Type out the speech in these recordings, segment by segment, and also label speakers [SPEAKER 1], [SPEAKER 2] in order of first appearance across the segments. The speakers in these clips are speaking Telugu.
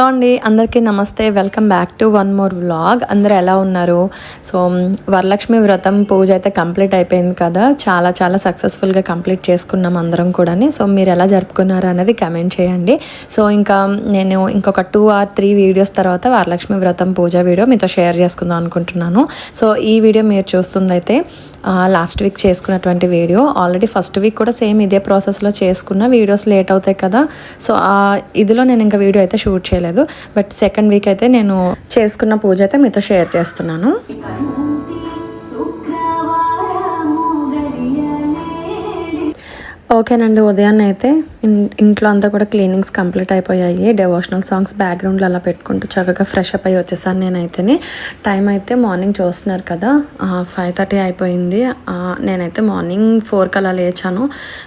[SPEAKER 1] హలో అండి. అందరికీ నమస్తే. Welcome back to one more vlog అందరు ఎలా ఉన్నారు? సో వరలక్ష్మి వ్రతం పూజ అయితే కంప్లీట్ అయిపోయింది కదా. చాలా చాలా సక్సెస్ఫుల్గా కంప్లీట్ చేసుకున్నాం అందరం కూడా సో మీరు ఎలా జరుపుకున్నారు అనేది కమెంట్ చేయండి. సో ఇంకా నేను ఇంకొక టూ ఆర్ త్రీ వీడియోస్ తర్వాత వరలక్ష్మి వ్రతం పూజ వీడియో మీతో షేర్ చేసుకుందాం అనుకుంటున్నాను. సో ఈ వీడియో మీరు చూస్తుందైతే లాస్ట్ వీక్ చేసుకున్నటువంటి వీడియో ఆల్రెడీ ఫస్ట్ వీక్ కూడా సేమ్ ఇదే ప్రాసెస్లో చేసుకున్న వీడియోస్ లేట్ అవుతాయి కదా. సో ఆ ఇదిలో నేను ఇంకా వీడియో అయితే షూట్ చేయలేదు. బట్ సెకండ్ వీక్ అయితే నేను చేసుకున్న పూజ అయితే మీతో షేర్ చేస్తున్నాను. ఓకేనండి ఉదయాన్నే అయితే ఇంట్లో అంతా కూడా క్లీనింగ్స్ కంప్లీట్ అయిపోయాయి. డెవోషనల్ సాంగ్స్ బ్యాక్గ్రౌండ్లో అలా పెట్టుకుంటూ చక్కగా ఫ్రెష్ అప్ అయ్యి వచ్చేసాను నేనైతేనే. టైం అయితే మార్నింగ్ చూస్తున్నారు కదా. ఫైవ్ థర్టీ అయిపోయింది. నేనైతే మార్నింగ్ ఫోర్కి అలా లేచాను.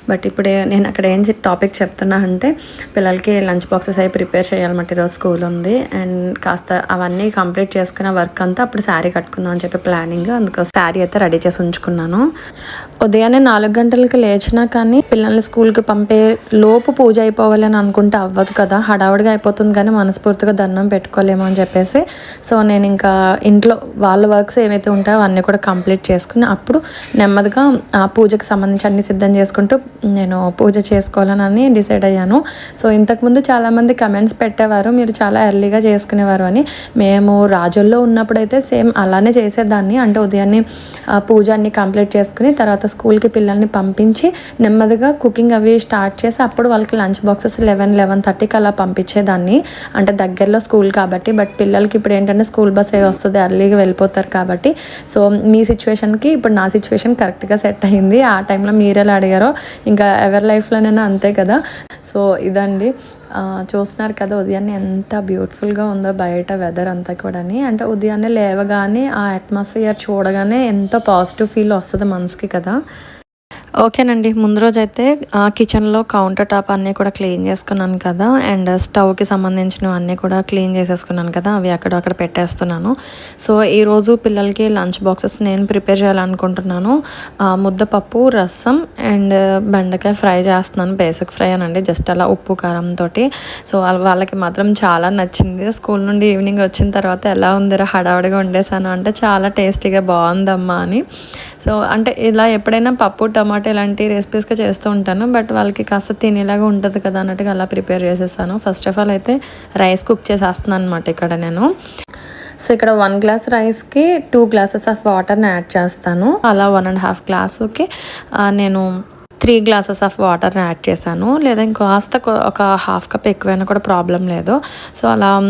[SPEAKER 1] బట్ ఇప్పుడే నేను అక్కడ ఏం టాపిక్ చెప్తున్నా అంటే పిల్లలకి లంచ్ బాక్సెస్ అవి ప్రిపేర్ చేయాలన్నమాట ఈరోజు స్కూల్ ఉంది. అండ్ కాస్త అవన్నీ కంప్లీట్ చేసుకున్న వర్క్ అంతా అప్పుడు శారీ కట్టుకుందాం అని చెప్పి ప్లానింగ్ అందుకోసం శారీ అయితే రెడీ చేసి ఉంచుకున్నాను. ఉదయాన్నే నాలుగు గంటలకి లేచినా కానీ పిల్లల్ని స్కూల్కి పంపే లోపు పూజ అయిపోవాలని అనుకుంటే అవ్వదు కదా. హడావుడిగా అయిపోతుంది కానీ మనస్ఫూర్తిగా దండం పెట్టుకోలేము అని చెప్పేసి. సో నేను ఇంకా ఇంట్లో వాళ్ళ వర్క్స్ ఏవైతే ఉంటాయో అవన్నీ కూడా కంప్లీట్ చేసుకుని అప్పుడు నెమ్మదిగా ఆ పూజకి సంబంధించి అన్ని సిద్ధం చేసుకుంటూ నేను పూజ చేసుకోవాలని డిసైడ్ అయ్యాను. సో ఇంతకుముందు చాలామంది కమెంట్స్ పెట్టేవారు మీరు చాలా ఎర్లీగా చేసుకునేవారు అని. మేము రాజుల్లో ఉన్నప్పుడైతే సేమ్ అలానే చేసేదాన్ని. అంటే ఉదయాన్నే ఆ, పూజ అన్ని కంప్లీట్ చేసుకుని తర్వాత స్కూల్కి పిల్లల్ని పంపించి నెమ్మదిగా కుకింగ్ అవి స్టార్ట్ చేసి అప్పుడు వాళ్ళకి లంచ్ బాక్సెస్ లెవెన్ లెవెన్ థర్టీకి అలా పంపించేదాన్ని. అంటే దగ్గరలో స్కూల్ కాబట్టి బట్ పిల్లలకి ఇప్పుడు ఏంటంటే స్కూల్ బస్ ఏ వస్తుంది ఎర్లీగా వెళ్ళిపోతారు కాబట్టి. సో మీ సిచ్యువేషన్కి ఇప్పుడు నా సిచ్యువేషన్ కరెక్ట్గా సెట్ అయింది. ఆ టైంలో మీరు ఎలా అడిగారో ఇంకా ఎవరి లైఫ్లోనైనా అంతే కదా. సో ఇదండి. చూస్తున్నారు కదా ఉదయాన్నే ఎంత బ్యూటిఫుల్గా ఉందో బయట వెదర్ అంతా కూడాని. అంటే ఉదయాన్నే లేవగానే ఆ అట్మాస్ఫియర్ చూడగానే ఎంతో పాజిటివ్ ఫీల్ వస్తుంది మనసుకి కదా. ఓకేనండి. ముందు రోజు అయితే కిచెన్లో కౌంటర్ టాప్ అన్నీ కూడా క్లీన్ చేసుకున్నాను కదా. అండ్ స్టవ్కి సంబంధించినవి అన్నీ కూడా క్లీన్ చేసేసుకున్నాను కదా. అవి అక్కడ అక్కడ పెట్టేస్తున్నాను. సో ఈరోజు పిల్లలకి లంచ్ బాక్సెస్ నేను ప్రిపేర్ చేయాలనుకుంటున్నాను. ముద్దపప్పు రసం అండ్ బెండకాయ ఫ్రై చేస్తున్నాను. బేసిక్ ఫ్రై అనండి. జస్ట్ అలా ఉప్పు కారంతో సో వాళ్ళకి మాత్రం చాలా నచ్చింది. స్కూల్ నుండి ఈవినింగ్ వచ్చిన తర్వాత ఎలా ఉందిరా హడావుడిగా వండేసాను అంటే చాలా టేస్టీగా బాగుందమ్మా అని. సో అంటే ఇలా ఎప్పుడైనా పప్పు టమాటా ఇలాంటి రెసిపీస్గా చేస్తూ ఉంటాను. బట్ వాళ్ళకి కాస్త తినేలాగా ఉంటుంది కదా అన్నట్టుగా అలా ప్రిపేర్ చేసేసాను. ఫస్ట్ ఆఫ్ ఆల్ అయితే రైస్ కుక్ చేసేస్తున్నాను అనమాట ఇక్కడ నేను. సో ఇక్కడ వన్ గ్లాస్ రైస్కి టూ గ్లాసెస్ ఆఫ్ వాటర్ని యాడ్ చేస్తాను. అలా వన్ అండ్ హాఫ్ గ్లాసుకి నేను త్రీ గ్లాసెస్ ఆఫ్ వాటర్ని యాడ్ చేశాను. లేదా ఇంకాస్త కాస్త ఒక హాఫ్ కప్ ఎక్కువైనా కూడా ప్రాబ్లం లేదు. సో అలా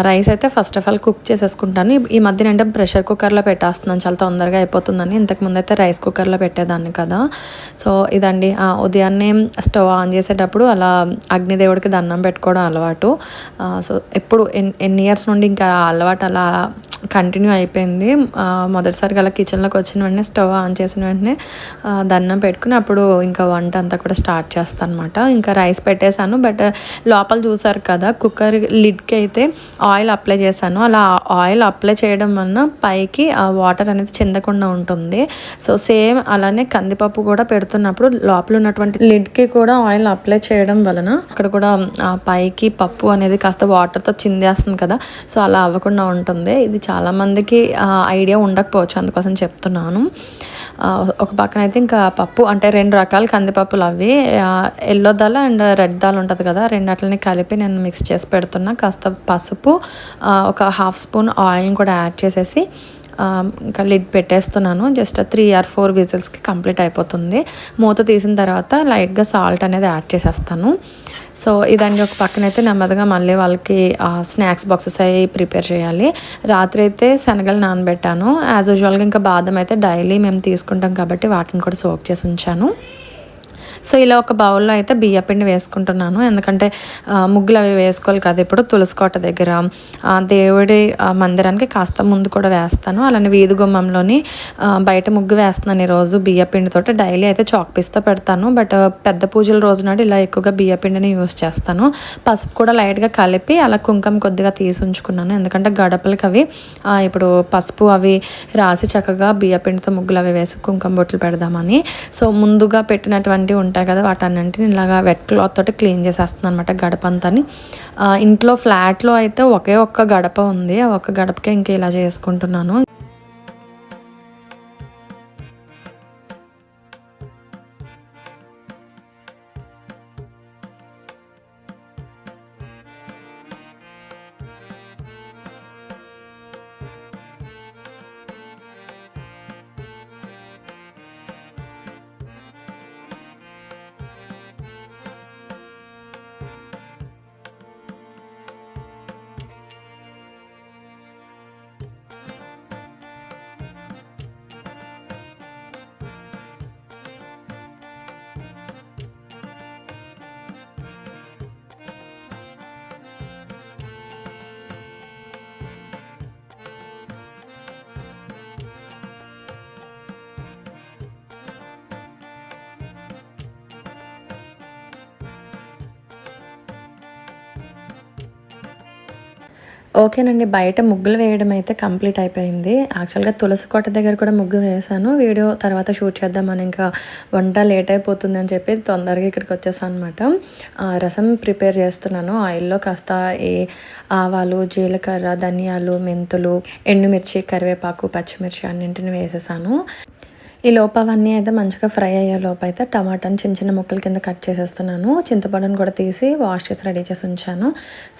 [SPEAKER 1] రైస్ అయితే ఫస్ట్ ఆఫ్ ఆల్ కుక్ చేసేసుకుంటాను. ఈ- మధ్యన అంటే ప్రెషర్ కుక్కర్లో పెట్టేస్తున్నాను. చాలా తొందరగా అయిపోతుందని. ఇంతకుముందు అయితే రైస్ కుక్కర్లో పెట్టేదాన్ని కదా. సో ఇదండి ఉదయాన్నే స్టవ్ ఆన్ చేసేటప్పుడు అలా అగ్నిదేవుడికి దండం పెట్టుకోవడం అలవాటు. సో ఎప్పుడు ఎన్ ఎన్ని ఇయర్స్ నుండి ఇంకా అలవాటు అలా కంటిన్యూ అయిపోయింది. మొదటిసారిగా అలా కిచెన్లోకి వచ్చిన వెంటనే స్టవ్ ఆన్ చేసిన వెంటనే దండం పెట్టుకుని అప్పుడు ఇంకా వంట అంతా కూడా స్టార్ట్ చేస్తాను అనమాట ఇంకా రైస్ పెట్టేశాను బట్ లోపల చూసారు కదా కుక్కర్ లిడ్కి అయితే ఆయిల్ అప్లై చేశాను. అలా ఆయిల్ అప్లై చేయడం వలన పైకి ఆ వాటర్ అనేది చిందకుండా ఉంటుంది. సో సేమ్ అలానే కందిపప్పు కూడా పెడుతున్నప్పుడు లోపల ఉన్నటువంటి లిడ్కి కూడా ఆయిల్ అప్లై చేయడం వలన అక్కడ కూడా ఆ పైకి పప్పు అనేది కాస్త వాటర్తో చిందేస్తుంది కదా సో అలా అవ్వకుండా ఉంటుంది. ఇది చాలామందికి ఐడియా ఉండకపోవచ్చు అందుకోసం చెప్తున్నాను. ఒక పక్కన అయితే ఇంకా పప్పు అంటే రెండు రకాల కందిపప్పులు అవి yellow dal and red dal ఉంటుంది కదా రెండట్లని కలిపి నేను మిక్స్ చేసి పెడుతున్నా. కాస్త పసుపు ఒక హాఫ్ స్పూన్ ఆయిల్ని కూడా యాడ్ చేసేసి ఇంకా లిడ్ పెట్టేస్తున్నాను. జస్ట్ త్రీ ఆర్ ఫోర్ విజిల్స్కి కంప్లీట్ అయిపోతుంది. మూత తీసిన తర్వాత లైట్గా సాల్ట్ అనేది యాడ్ చేసేస్తాను. సో ఇదండి ఒక పక్కన అయితే నెమ్మదిగా మళ్ళీ వాళ్ళకి స్నాక్స్ బాక్సెస్ అవి ప్రిపేర్ చేయాలి. రాత్రి అయితే శనగలు నానబెట్టాను. యాజ్ యూజువల్గా ఇంకా బాదం అయితే డైలీ మేము తీసుకుంటాం కాబట్టి వాటిని కూడా సోక్ చేసి ఉంచాను. సో ఇలా ఒక బౌల్లో అయితే బియ్యపిండి వేసుకుంటున్నాను. ఎందుకంటే ముగ్గులు అవి వేసుకోవాలి కదా ఇప్పుడు తులసికోట దగ్గర. ఆ, దేవుడి ఆ, మందిరానికి కాస్త ముందు కూడా వేస్తాను. అలానే వీధి గుమ్మంలోని బయట ముగ్గు వేస్తున్నాను ఈరోజు బియ్యపిండితోటి డైలీ అయితే చాక్ పీస్తో పెడతాను. బట్ పెద్ద పూజల రోజు నాడు ఇలా ఎక్కువగా బియ్యపిండిని యూస్ చేస్తాను. పసుపు కూడా లైట్గా కలిపి అలా కుంకుమ కొద్దిగా తీసి ఉంచుకున్నాను. ఎందుకంటే గడపలకి అవి ఇప్పుడు పసుపు అవి రాసి చక్కగా బియ్యపిండితో ముగ్గులు అవి వేసి కుంకం బొట్లు పెడదామని. సో ముందుగా పెట్టినటువంటి ఉంటాయి కదా వాటన్నింటిని ఇలాగా వెట్ క్లాత్ తోటి క్లీన్ చేసేస్తున్నాను అనమాట గడప అంతని. ఇంట్లో ఫ్లాట్లో అయితే ఒకే ఒక్క గడప ఉంది. ఆ ఒక్క గడపకే ఇంకా ఇలా చేసుకుంటున్నాను. ఓకేనండి బయట ముగ్గులు వేయడం అయితే కంప్లీట్ అయిపోయింది. యాక్చువల్గా తులసి కోట దగ్గర కూడా ముగ్గు వేసాను. వీడియో తర్వాత షూట్ చేద్దామని ఇంకా వంట లేట్ అయిపోతుంది అని చెప్పి తొందరగా ఇక్కడికి వచ్చేసాను అనమాట రసం ప్రిపేర్ చేస్తున్నాను. ఆయిల్లో కాస్త ఏ ఆవాలు జీలకర్ర ధనియాలు మెంతులు ఎండుమిర్చి కరివేపాకు పచ్చిమిర్చి అన్నింటిని వేసేసాను. ఈ లోపు అవన్నీ అయితే మంచిగా ఫ్రై అయ్యే లోపు అయితే టమాటాని చిన్న చిన్న ముక్కల కింద కట్ చేసేస్తున్నాను. చింతపండుని కూడా తీసి వాష్ చేసి రెడీ చేసి ఉంచాను.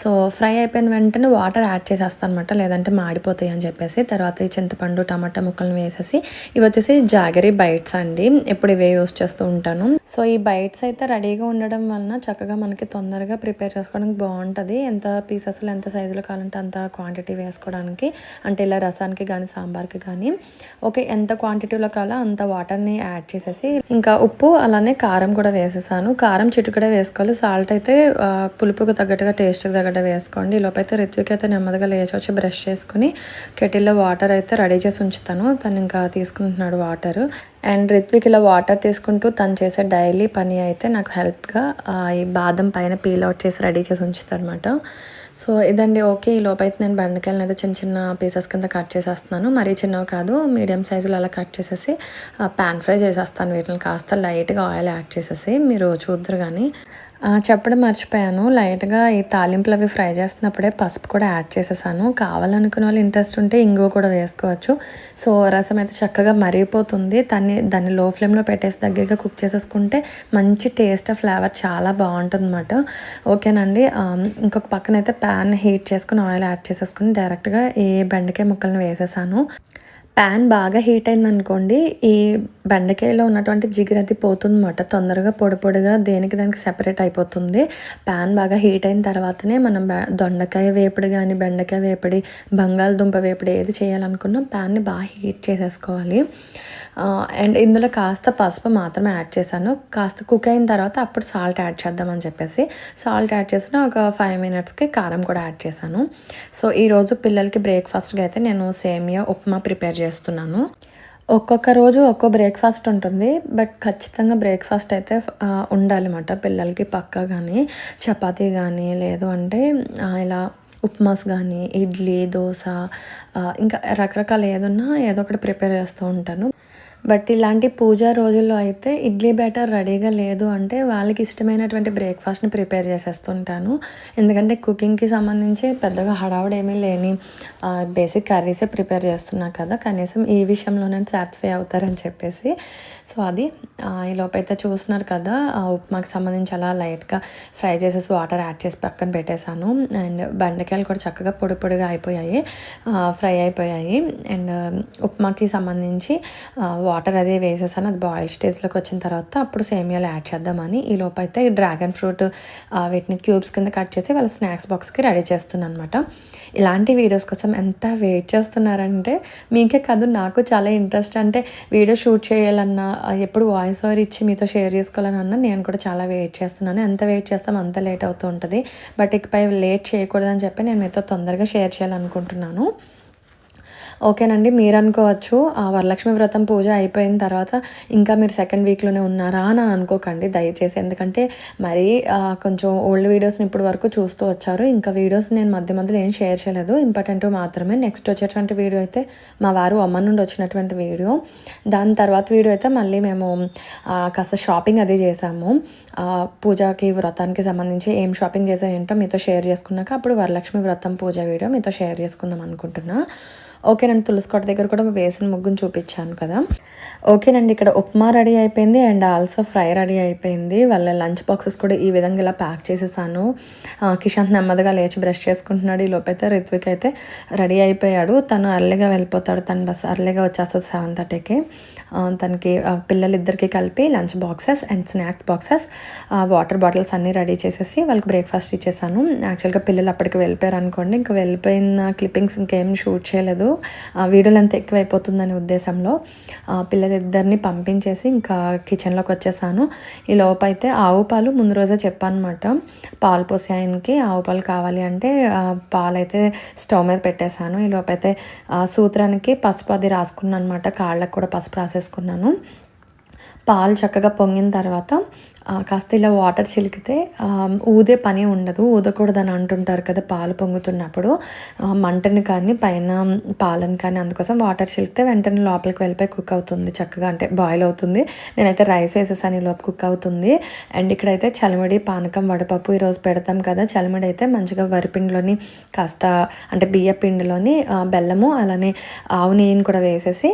[SPEAKER 1] సో ఫ్రై అయిపోయిన వెంటనే వాటర్ యాడ్ చేసేస్తాను అనమాట లేదంటే మాడిపోతాయి అని చెప్పేసి. తర్వాత ఈ చింతపండు టమాటా ముక్కలను వేసేసి ఇవి వచ్చేసి జాగరీ బైట్స్ అండి. ఎప్పుడు ఇవే యూస్ చేస్తూ ఉంటాను. సో ఈ బైట్స్ అయితే రెడీగా ఉండడం వలన చక్కగా మనకి తొందరగా ప్రిపేర్ చేసుకోవడానికి బాగుంటుంది. ఎంత పీసెస్లో ఎంత సైజులో కావాలంటే అంత క్వాంటిటీ వేసుకోవడానికి. అంటే ఇలా రసానికి కానీ సాంబార్కి కానీ ఓకే ఎంత క్వాంటిటీలో కావాలో అంత వాటర్ని యాడ్ చేసేసి ఇంకా ఉప్పు అలానే కారం కూడా వేసేసాను. కారం చిటుకడే వేసుకోవాలి. సాల్ట్ అయితే పులుపుకు తగ్గట్టుగా టేస్ట్కి తగ్గట్టు వేసుకోండి. ఈ లోపైతే రిత్విక్ అయితే నెమ్మదిగా లేచి వచ్చి బ్రష్ చేసుకుని కెటిల్లో వాటర్ అయితే రెడీ చేసి ఉంచుతాను. తను ఇంకా తీసుకుంటున్నాడు వాటర్. అండ్ రిత్విక్ ఇలా వాటర్ తీసుకుంటూ తను చేసే డైలీ పని అయితే నాకు హెల్ప్గా ఈ బాదం పైన పీల్ అవుట్ చేసి రెడీ చేసి ఉంచుతారు సో ఇదండి ఓకే ఈ లోపైతే నేను బెండకాయలను అయితే చిన్న చిన్న పీసెస్ కింద కట్ చేసేస్తున్నాను. మరీ చిన్నవి కాదు మీడియం సైజులో అలా కట్ చేసేసి పాన్ ఫ్రై చేసేస్తాను. వీటిని కాస్త లైట్గా ఆయిల్ యాడ్ చేసేసి మీరు చూద్దరు కానీ చెప్పడం మర్చిపోయాను. లైట్గా ఈ తాలింపులు అవి ఫ్రై చేస్తున్నప్పుడే పసుపు కూడా యాడ్ చేసేసాను. కావాలనుకున్న వాళ్ళు ఇంట్రెస్ట్ ఉంటే ఇంగువ కూడా వేసుకోవచ్చు. సో రసం అయితే చక్కగా మరిగిపోతుంది. దాన్ని దాన్ని లో ఫ్లేమ్లో పెట్టేసి దగ్గరగా కుక్ చేసేసుకుంటే మంచి టేస్ట్ ఫ్లేవర్ చాలా బాగుంటుంది అనమాట ఓకేనండి ఇంకొక పక్కన అయితే ప్యాన్ హీట్ చేసుకుని ఆయిల్ యాడ్ చేసేసుకుని డైరెక్ట్గా ఈ బెండకాయ ముక్కలను వేసేసాను. ప్యాన్ బాగా హీట్ అయిందనుకోండి ఈ బెండకాయలో ఉన్నటువంటి జిగురు పోతుందన్నమాట. పోతుంది అనమాట తొందరగా పొడి పొడిగా దేనికి దానికి సెపరేట్ అయిపోతుంది. ప్యాన్ బాగా హీట్ అయిన తర్వాతనే మనం దొండకాయ వేపుడు కానీ బెండకాయ వేపడి బంగాళదుంప వేపుడు ఏది చేయాలనుకున్నా ప్యాన్ని బాగా హీట్ చేసేసుకోవాలి. అండ్ ఇందులో కాస్త పసుపు మాత్రమే యాడ్ చేశాను. కాస్త కుక్ అయిన తర్వాత అప్పుడు సాల్ట్ యాడ్ చేద్దామని చెప్పేసి సాల్ట్ యాడ్ చేసిన ఒక ఫైవ్ మినిట్స్కి కారం కూడా యాడ్ చేశాను. సో ఈరోజు పిల్లలకి బ్రేక్ఫాస్ట్గా అయితే నేను సేమియా ఉప్మా ప్రిపేర్ చేస్తున్నాను. ఒక్కొక్క రోజు ఒక్కో బ్రేక్ఫాస్ట్ ఉంటుంది. బట్ ఖచ్చితంగా బ్రేక్ఫాస్ట్ అయితే ఉండాలన్నమాట పిల్లలకి పక్కా కానీ చపాతీ కానీ లేదు అంటే ఇలా ఉప్మాస్ కానీ ఇడ్లీ దోశ ఇంకా రకరకాల ఏదన్నా ఏదో ఒకటి ప్రిపేర్ చేస్తూ ఉంటాను. బట్ ఇలాంటి పూజా రోజుల్లో అయితే ఇడ్లీ బ్యాటర్ రెడీగా లేదు అంటే వాళ్ళకి ఇష్టమైనటువంటి బ్రేక్ఫాస్ట్ని ప్రిపేర్ చేసేస్తుంటాను. ఎందుకంటే కుకింగ్కి సంబంధించి పెద్దగా హడావుడేమీ లేని బేసిక్ కర్రీసే ప్రిపేర్ చేస్తున్నా కదా. కనీసం ఈ విషయంలోనే సాటిస్ఫై అవుతారని చెప్పేసి. సో అది ఆ, ఈ లోపైతే చూస్తున్నారు కదా ఉప్మాకి సంబంధించి అలా లైట్గా ఫ్రై చేసేసి వాటర్ యాడ్ చేసి పక్కన పెట్టేశాను. అండ్ బెండకాయలు కూడా చక్కగా పొడి పొడిగా అయిపోయాయి ఫ్రై అయిపోయాయి. అండ్ ఉప్మాకి సంబంధించి వాటర్ అదే వేసేసాను. అది బాయిల్ స్టేజ్లోకి వచ్చిన తర్వాత అప్పుడు సేమియాలు యాడ్ చేద్దామని ఈ లోపైతే అయితే ఈ డ్రాగన్ ఫ్రూట్ వీటిని క్యూబ్స్ కింద కట్ చేసి వాళ్ళ స్నాక్స్ బాక్స్కి రెడీ చేస్తున్నాను అనమాట ఇలాంటి వీడియోస్ కోసం ఎంత వెయిట్ చేస్తున్నారంటే మీకే కాదు నాకు చాలా ఇంట్రెస్ట్. అంటే వీడియో షూట్ చేయాలన్నా ఎప్పుడు వాయిస్ ఓవర్ ఇచ్చి మీతో షేర్ చేసుకోవాలన్నా నేను కూడా చాలా వెయిట్ చేస్తున్నాను. ఎంత వెయిట్ చేస్తాం అంత లేట్ అవుతూ ఉంటుంది. బట్ ఇకపై లేట్ చేయకూడదని చెప్పి నేను మీతో తొందరగా షేర్ చేయాలనుకుంటున్నాను. ఓకేనండి మీరు అనుకోవచ్చు ఆ వరలక్ష్మి వ్రతం పూజ అయిపోయిన తర్వాత ఇంకా మీరు సెకండ్ వీక్లోనే ఉన్నారా అని అనుకోకండి. దయచేసి ఎందుకంటే మరీ కొంచెం ఓల్డ్ వీడియోస్ని ఇప్పుడు వరకు చూస్తూ వచ్చారు. ఇంకా వీడియోస్ నేను మధ్య మధ్యలో ఏం షేర్ చేయలేదు. ఇంపార్టెంట్ మాత్రమే. నెక్స్ట్ వచ్చేటువంటి వీడియో అయితే మా వారు అమ్మ నుండి వచ్చినటువంటి వీడియో. దాని తర్వాత వీడియో అయితే మళ్ళీ మేము కాస్త షాపింగ్ అది చేసాము పూజకి వ్రతానికి సంబంధించి ఏం షాపింగ్ చేసా ఏంటో మీతో షేర్ చేసుకున్నాక అప్పుడు వరలక్ష్మి వ్రతం పూజ వీడియో మీతో షేర్ చేసుకుందాం అనుకుంటున్నా. ఓకేనండి తులసికోట దగ్గర కూడా వేసిన ముగ్గును చూపించాను కదా. ఓకేనండి ఇక్కడ ఉప్మా రెడీ అయిపోయింది అండ్ ఆల్సో ఫ్రై రెడీ అయిపోయింది. వాళ్ళ లంచ్ బాక్సెస్ కూడా ఈ విధంగా ఇలా ప్యాక్ చేసేసాను. కిషాంత్ నెమ్మదిగా లేచి బ్రష్ చేసుకుంటున్నాడు. ఈ లోపైతే రిత్విక్ అయితే రెడీ అయిపోయాడు. తను అర్లీగా వెళ్ళిపోతాడు. తను బస్ అర్లీగా వచ్చేస్తుంది సెవెన్ థర్టీకి తనకి పిల్లలిద్దరికి కలిపి lunch boxes and snacks boxes water bottles అన్నీ రెడీ చేసేసి వాళ్ళకి బ్రేక్ఫాస్ట్ ఇచ్చేసాను. యాక్చువల్గా పిల్లలు అప్పటికి వెళ్ళిపోయారు అనుకోండి ఇంకా వెళ్ళిపోయిన క్లిప్పింగ్స్ ఇంకేం షూట్ చేయలేదు. వీడియోలు అంత ఎక్కువైపోతుందనే ఉద్దేశంలో పిల్లలిద్దరిని పంపించేసి ఇంకా కిచెన్లోకి వచ్చేసాను. ఈ లోపు అయితే ఆవు పాలు ముందు రోజే చెప్పాను అనమాట పాలు పోసే ఆయనకి ఆవు పాలు కావాలి అంటే పాలు అయితే స్టవ్ మీద పెట్టేశాను. ఈ లోపైతే అయితే సూత్రానికి పసుపు అది రాసుకున్నాను అనమాట కాళ్ళకు కూడా పసుపు రాసేసుకున్నాను. పాలు చక్కగా పొంగిన తర్వాత కాస్త ఇలా వాటర్ చిలికితే ఊదే పని ఉండదు. ఊదకూడదని అంటుంటారు కదా పాలు పొంగుతున్నప్పుడు. మంటని కానీ పైన పాలను కానీ అందుకోసం వాటర్ చిలికితే వెంటనే లోపలికి వెళ్ళిపోయి కుక్ అవుతుంది చక్కగా. అంటే బాయిల్ అవుతుంది. నేనైతే రైస్ వేసేసాను ఈ లోపు కుక్ అవుతుంది. అండ్ ఇక్కడైతే చలిమిడి పానకం వడపప్పు ఈరోజు పెడతాం కదా. చలిమిడి అయితే మంచిగా వరిపిండిలోని కాస్త అంటే బియ్య పిండిలోని బెల్లము అలానే ఆవు నెయ్యిని కూడా వేసేసి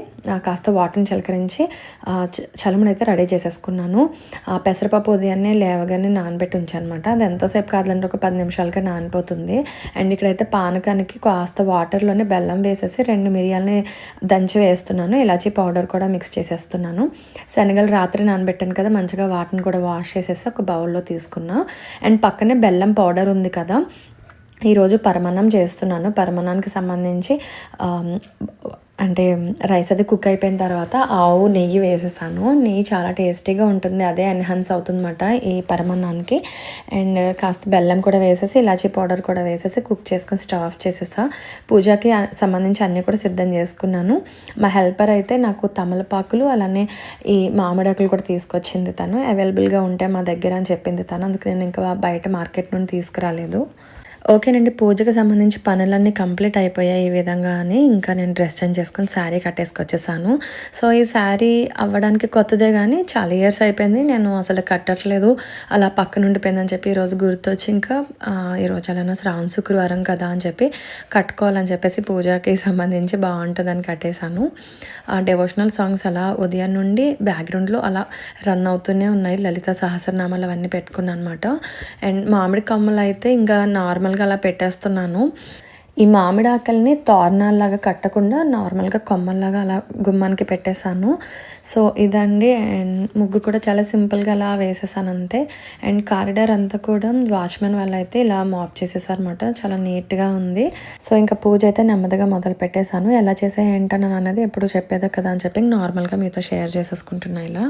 [SPEAKER 1] కాస్త వాటర్ని చిలకరించి చలిమిడి అయితే రెడీ చేసేసుకున్నాను. పెసరపప్పు ఉదయాన్నే లేవగానే నానబెట్టి ఉంచానమాట. అది ఎంతోసేపు కాదంటే ఒక పది నిమిషాలకే నానిపోతుంది. అండ్ ఇక్కడైతే పానకానికి కాస్త వాటర్లోనే బెల్లం వేసేసి రెండు మిరియాలని దంచి వేస్తున్నాను. ఇలాచీ పౌడర్ కూడా మిక్స్ చేసేస్తున్నాను. శనగలు రాత్రి నానబెట్టాను కదా మంచిగా వాటిని కూడా వాష్ చేసేసి ఒక బౌల్లో తీసుకున్నా. అండ్ పక్కనే బెల్లం పౌడర్ ఉంది కదా ఈరోజు పరమాన్నం చేస్తున్నాను. పరమాన్నానికి సంబంధించి అంటే రైస్ అది కుక్ అయిపోయిన తర్వాత ఆవు నెయ్యి వేసేసాను. నెయ్యి చాలా టేస్టీగా ఉంటుంది. అదే ఎన్హాన్స్ అవుతుందన్నమాట ఈ పరమాన్నానికి. అండ్ కాస్త బెల్లం కూడా వేసేసి ఇలాచీ పౌడర్ కూడా వేసేసి కుక్ చేసుకొని స్టవ్ ఆఫ్ చేసేసా. పూజకి సంబంధించి అన్నీ కూడా సిద్ధం చేసుకున్నాను. మా హెల్పర్ అయితే నాకు తమలపాకులు అలానే ఈ మామిడాకులు కూడా తీసుకొచ్చింది తను. అవైలబుల్గా ఉంటే మా దగ్గర అని చెప్పింది తను. అందుకు నేను ఇంకా బయట మార్కెట్ నుండి తీసుకురాలేదు. ఓకేనండి పూజకు సంబంధించి పనులన్నీ కంప్లీట్ అయిపోయాయి ఈ విధంగా అని ఇంకా నేను డ్రెస్ చేంజ్ చేసుకొని శారీ కట్టేసుకొచ్చేసాను. సో ఈ శారీ అవ్వడానికి కొత్తదే కానీ చాలా ఇయర్స్ అయిపోయింది. నేను అసలు కట్టట్లేదు. అలా పక్కన ఉండిపోయిందని చెప్పి ఈరోజు గుర్తొచ్చి ఇంకా ఈరోజు అలా శ్రావణ శుక్రవారం కదా అని చెప్పి కట్టుకోవాలని చెప్పేసి పూజకి సంబంధించి బాగుంటుందని కట్టేశాను. డెవోషనల్ సాంగ్స్ అలా ఉదయం నుండి బ్యాక్గ్రౌండ్లో అలా రన్ అవుతూనే ఉన్నాయి. లలిత సహస్రనామాలు అవన్నీ పెట్టుకున్నాను అనమాట అండ్ మామిడి కమ్మలు అయితే ఇంకా నార్మల్ నార్మల్గా అలా పెట్టేస్తున్నాను. ఈ మామిడి ఆకలిని తోరణాల్లాగా కట్టకుండా నార్మల్గా కొమ్మల్లాగా అలా గుమ్మానికి పెట్టేశాను. సో ఇదండి. అండ్ ముగ్గు కూడా చాలా సింపుల్గా అలా వేసేసాను అంతే. అండ్ కారిడార్ అంతా కూడా వాచ్మెన్ వాళ్ళు అయితే ఇలా మాప్ చేసేసారనమాట చాలా నీట్గా ఉంది. సో ఇంకా పూజ అయితే నెమ్మదిగా మొదలు పెట్టేశాను. ఎలా చేసే ఏంటని అనేది ఎప్పుడు చెప్పేదే కదా అని చెప్పి నార్మల్గా మీతో షేర్ చేసేసుకుంటున్నా ఇలా.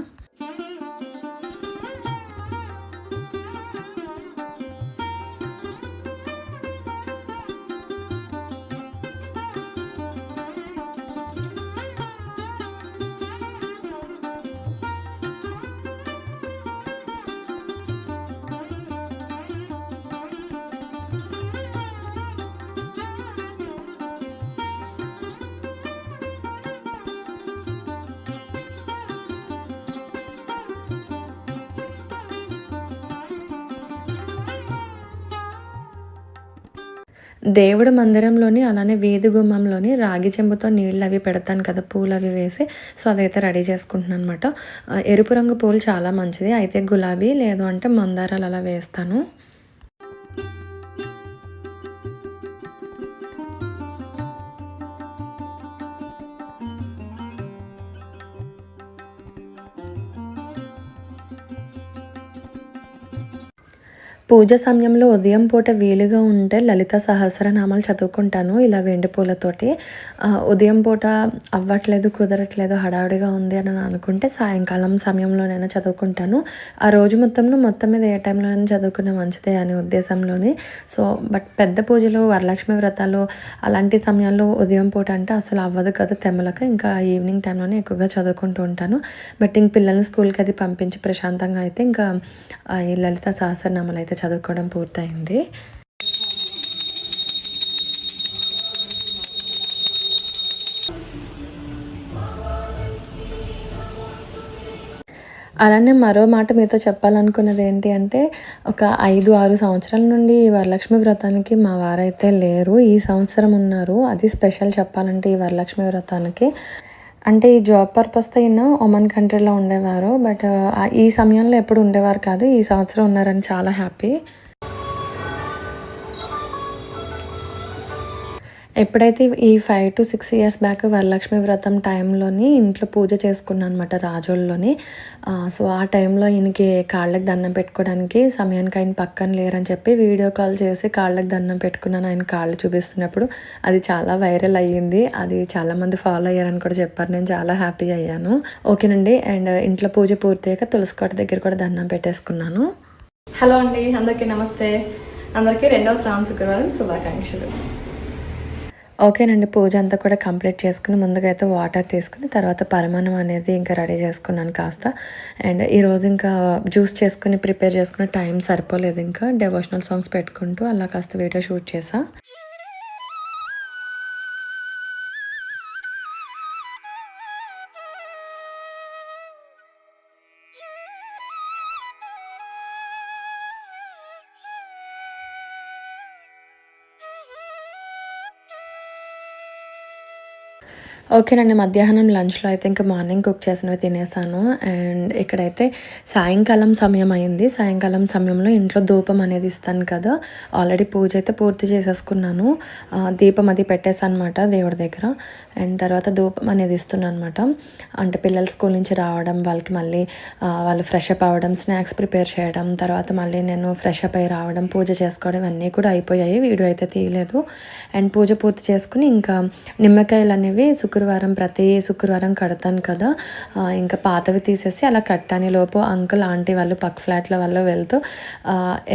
[SPEAKER 1] దేవుడు మందిరంలోని అలానే వేది గుమ్మంలోని రాగి చెంబుతో నీళ్ళు అవి పెడతాను కదా పూలు అవి వేసి సో అదైతే రెడీ చేసుకుంటున్నాను అనమాట ఎరుపు రంగు పూలు చాలా మంచిది. అయితే గులాబీ లేదు అంటే మందారాలు అలా వేస్తాను. పూజ సమయంలో ఉదయం పూట వీలుగా ఉంటే లలిత సహస్రనామాలు చదువుకుంటాను. ఇలా వెండి పూలతోటి ఉదయం పూట అవ్వట్లేదు కుదరట్లేదు హడావుడిగా ఉంది అని అనుకుంటే సాయంకాలం సమయంలోనైనా చదువుకుంటాను. ఆ రోజు మొత్తంలో మొత్తం మీద ఏ టైంలోనైనా చదువుకునే మంచిదే అనే ఉద్దేశంలోనే. సో బట్ పెద్ద పూజలు వరలక్ష్మి వ్రతాలు అలాంటి సమయాల్లో ఉదయం పూట అంటే అసలు అవ్వదు కదా తెమ్మలక. ఇంకా ఈవినింగ్ టైంలోనే ఎక్కువగా చదువుకుంటూ ఉంటాను. బట్ ఇంక పిల్లల్ని స్కూల్కి అది పంపించి ప్రశాంతంగా అయితే ఇంకా ఈ లలిత సహస్రనామాలు అయితే చదువుకోవడం పూర్తయింది. అలానే మరో మాట మీతో చెప్పాలనుకున్నది ఏంటి అంటే ఒక ఐదు ఆరు సంవత్సరాల నుండి ఈ వరలక్ష్మి వ్రతానికి మా వారైతే లేరు. ఈ సంవత్సరం ఉన్నారు. అది స్పెషల్ చెప్పాలంటే ఈ వరలక్ష్మి వ్రతానికి. అంటే ఈ జాబ్ పర్పస్తో అయినా ఒమన్ కంట్రీలో ఉండేవారు. బట్ ఈ సమయంలో ఎప్పుడు ఉండేవారు కాదు. ఈ సంవత్సరం ఉన్నారని చాలా హ్యాపీ ఎప్పుడైతే ఈ five to six years back Varalakshmi Vratam టైంలోని ఇంట్లో పూజ చేసుకున్నాను అనమాట రాజోల్లోని. సో ఆ టైంలో ఈయనకి కాళ్ళకి దండం పెట్టుకోవడానికి సమయానికి ఆయన పక్కన లేరని చెప్పి వీడియో కాల్ చేసి కాళ్ళకి దండం పెట్టుకున్నాను ఆయన కాళ్ళు చూపిస్తున్నప్పుడు. అది చాలా వైరల్ అయ్యింది. అది చాలామంది ఫాలో అయ్యారని కూడా చెప్పారు. నేను చాలా హ్యాపీ అయ్యాను. ఓకేనండి అండ్ ఇంట్లో పూజ పూర్తయ్యాక తులసికోట దగ్గర కూడా దండం పెట్టేసుకున్నాను.
[SPEAKER 2] హలో అండి. అందరికీ నమస్తే. అందరికీ రెండవ శ్రావణ శుక్రవారం శుభాకాంక్షలు.
[SPEAKER 1] ఓకేనండి పూజ అంతా కూడా కంప్లీట్ చేసుకుని ముందుగా అయితే వాటర్ తీసుకుని తర్వాత పరిమాణం అనేది ఇంకా రెడీ చేసుకున్నాను కాస్త. అండ్ ఈరోజు ఇంకా జ్యూస్ చేసుకుని ప్రిపేర్ చేసుకునే టైం సరిపోలేదు ఇంకా. డెవోషనల్ సాంగ్స్ పెట్టుకుంటూ అలా కాస్త వీడియో షూట్ చేసా. ఓకేనండి మధ్యాహ్నం లంచ్లో అయితే ఇంకా మార్నింగ్ కుక్ చేసినవి తినేసాను. అండ్ ఇక్కడైతే సాయంకాలం సమయం అయింది. సాయంకాలం సమయంలో ఇంట్లో ధూపం అనేది ఇస్తాను కదా ఆల్రెడీ పూజ అయితే పూర్తి చేసేసుకున్నాను. దీపం అది పెట్టేసాను అనమాట దేవుడి దగ్గర. అండ్ తర్వాత ధూపం అనేది ఇస్తున్నాను అనమాట అంటే పిల్లలు స్కూల్ నుంచి రావడం వాళ్ళకి మళ్ళీ వాళ్ళు ఫ్రెష్ అప్ అవ్వడం స్నాక్స్ ప్రిపేర్ చేయడం తర్వాత మళ్ళీ నేను ఫ్రెష్ అప్ అయ్యి రావడం పూజ చేసుకోవడం అన్నీ కూడా అయిపోయాయి. వీడియో అయితే తీయలేదు. అండ్ పూజ పూర్తి చేసుకుని ఇంకా నిమ్మకాయలు అనేవి శుక్రవారం ప్రతి శుక్రవారం కడతాను కదా. ఇంకా పాతవి తీసేసి అలా కట్టాని లోపు అంకుల్ ఆంటీ వాళ్ళు పక్క ఫ్లాట్ల వల్ల వెళ్తూ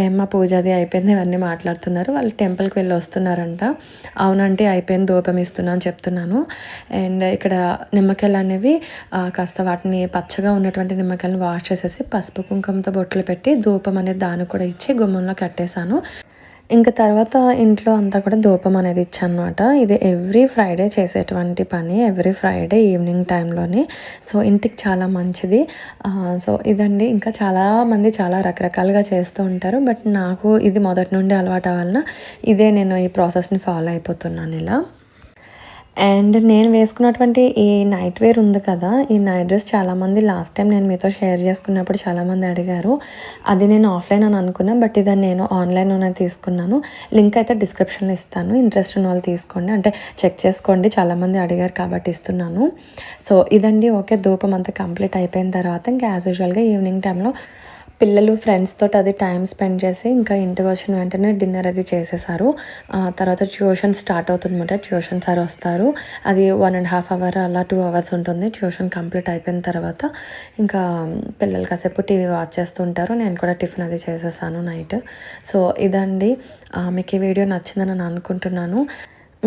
[SPEAKER 1] ఏమ్మా మా అది అయిపోయింది ఇవన్నీ మాట్లాడుతున్నారు. వాళ్ళు టెంపుల్కి వెళ్ళి వస్తున్నారంట. అవునంటే అయిపోయింది దూపం ఇస్తున్నా అని చెప్తున్నాను. అండ్ ఇక్కడ నిమ్మకాయలు అనేవి కాస్త వాటిని పచ్చగా ఉన్నటువంటి నిమ్మకాయలను వాష్ చేసేసి పసుపు కుంకుమతో బొట్లు పెట్టి ధూపం అనేది దాన్ని కూడా ఇచ్చి గుమ్మంలో కట్టేశాను. ఇంకా తర్వాత ఇంట్లో అంతా కూడా ధూపం అనేది ఇచ్చానమాట. ఇది ఎవ్రీ ఫ్రైడే చేసేటువంటి పని ఎవ్రీ ఫ్రైడే ఈవినింగ్ టైంలోనే. సో ఇంటికి చాలా మంచిది. సో ఇదండి. ఇంకా చాలామంది చాలా రకరకాలుగా చేస్తూ ఉంటారు. బట్ నాకు ఇది మొదటి నుండి అలవాటు వలన ఇదే నేను ఈ ప్రాసెస్ని ఫాలో అయిపోతున్నాను ఇలా. అండ్ నేను వేసుకున్నటువంటి ఈ నైట్ వేర్ ఉంది కదా ఈ నైట్ డ్రెస్ చాలామంది లాస్ట్ టైం నేను మీతో షేర్ చేసుకున్నప్పుడు చాలామంది అడిగారు. అది నేను ఆఫ్లైన్ అని అనుకున్నాను బట్ ఇది నేను ఆన్లైన్లోనే తీసుకున్నాను. లింక్ అయితే డిస్క్రిప్షన్లో ఇస్తాను. ఇంట్రెస్ట్ ఉన్న వాళ్ళు తీసుకోండి. అంటే చెక్ చేసుకోండి. చాలామంది అడిగారు కాబట్టి ఇస్తున్నాను. సో ఇదండి. ఓకే ధూపం అంతా కంప్లీట్ అయిపోయిన తర్వాత ఇంకా యాజ్ యూజువల్గా ఈవినింగ్ టైంలో పిల్లలు ఫ్రెండ్స్ తోటి అది టైం స్పెండ్ చేసి ఇంకా ఇంటికి వచ్చిన వెంటనే డిన్నర్ అది చేసేసారు. తర్వాత ట్యూషన్ స్టార్ట్ అవుతుందన్నమాట. ట్యూషన్ సార్ వస్తారు. అది వన్ అండ్ హాఫ్ అవర్ అలా టూ అవర్స్ ఉంటుంది. ట్యూషన్ కంప్లీట్ అయిపోయిన తర్వాత ఇంకా పిల్లలు కాసేపు టీవీ వాచ్ చేస్తుంటారు నేను కూడా టిఫిన్ అది చేసేసాను నైట్ సో ఇదండి. మీకు ఈ వీడియో నచ్చిందని నేను అనుకుంటున్నాను.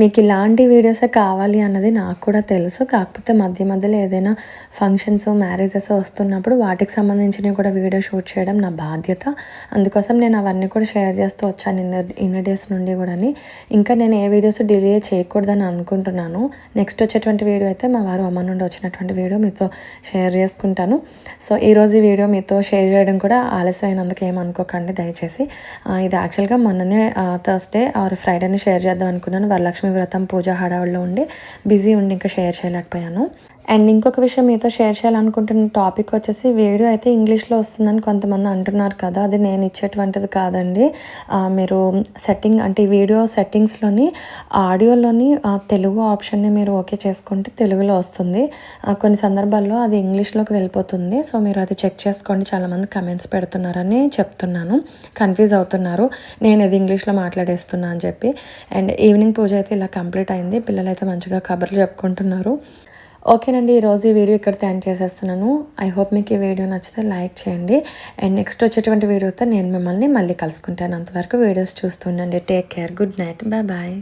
[SPEAKER 1] మీకు ఇలాంటి వీడియోసే కావాలి అన్నది నాకు కూడా తెలుసు. కాకపోతే మధ్య మధ్యలో ఏదైనా ఫంక్షన్స్ మ్యారేజెస్ వస్తున్నప్పుడు వాటికి సంబంధించినవి కూడా వీడియో షూట్ చేయడం నా బాధ్యత. అందుకోసం నేను అవన్నీ కూడా షేర్ చేస్తూ వచ్చాను ఇన్న ఇన్న డేస్ నుండి కూడా ఇంకా నేను ఏ వీడియోస్ డిలే చేయకూడదని అనుకుంటున్నాను. నెక్స్ట్ వచ్చేటువంటి వీడియో అయితే మా వారు అమ్మ నుండి వచ్చినటువంటి వీడియో మీతో షేర్ చేసుకుంటాను. సో ఈరోజు ఈ వీడియో మీతో షేర్ చేయడం కూడా ఆలస్యమైనందుకు ఏమనుకోకండి దయచేసి. ఇది యాక్చువల్గా మొన్ననే థర్స్డే ఆర్ ఫ్రైడేని షేర్ చేద్దాం అనుకున్నాను. వరలక్ష్మి లక్ష్మీ వ్రతం పూజ హడావుల్లో ఉండి బిజీ ఉండి ఇంకా షేర్ చేయలేకపోయాను. అండ్ ఇంకొక విషయం మీతో షేర్ చేయాలనుకుంటున్న టాపిక్ వచ్చేసి వీడియో అయితే ఇంగ్లీష్లో వస్తుందని కొంతమంది అంటున్నారు కదా అది నేను ఇచ్చేటువంటిది కాదండి. మీరు సెట్టింగ్ అంటే వీడియో సెట్టింగ్స్లోని ఆడియోలోని తెలుగు ఆప్షన్ని మీరు ఓకే చేసుకుంటే తెలుగులో వస్తుంది. కొన్ని సందర్భాల్లో అది ఇంగ్లీష్లోకి వెళ్ళిపోతుంది. సో మీరు అది చెక్ చేసుకోండి. చాలామంది కమెంట్స్ పెడుతున్నారని చెప్తున్నాను. కన్ఫ్యూజ్ అవుతున్నారు. నేను ఇది ఇంగ్లీష్లో మాట్లాడేస్తున్నా అని చెప్పి. అండ్ ఈవినింగ్ పూజ అయితే ఇలా కంప్లీట్ అయింది. పిల్లలు అయితే మంచిగా కబుర్లు చెప్పుకుంటున్నారు. ఓకేనండి ఈరోజు ఈ వీడియో ఇక్కడ థ్యాంక్ చేసేస్తున్నాను. ఐ హోప్ మీకు ఈ వీడియో నచ్చితే లైక్ చేయండి. అండ్ నెక్స్ట్ వచ్చేటువంటి వీడియోతో నేను మిమ్మల్ని మళ్ళీ కలుసుకుంటాను. అంతవరకు videos చూస్తుండండి take care. Good night. Bye bye.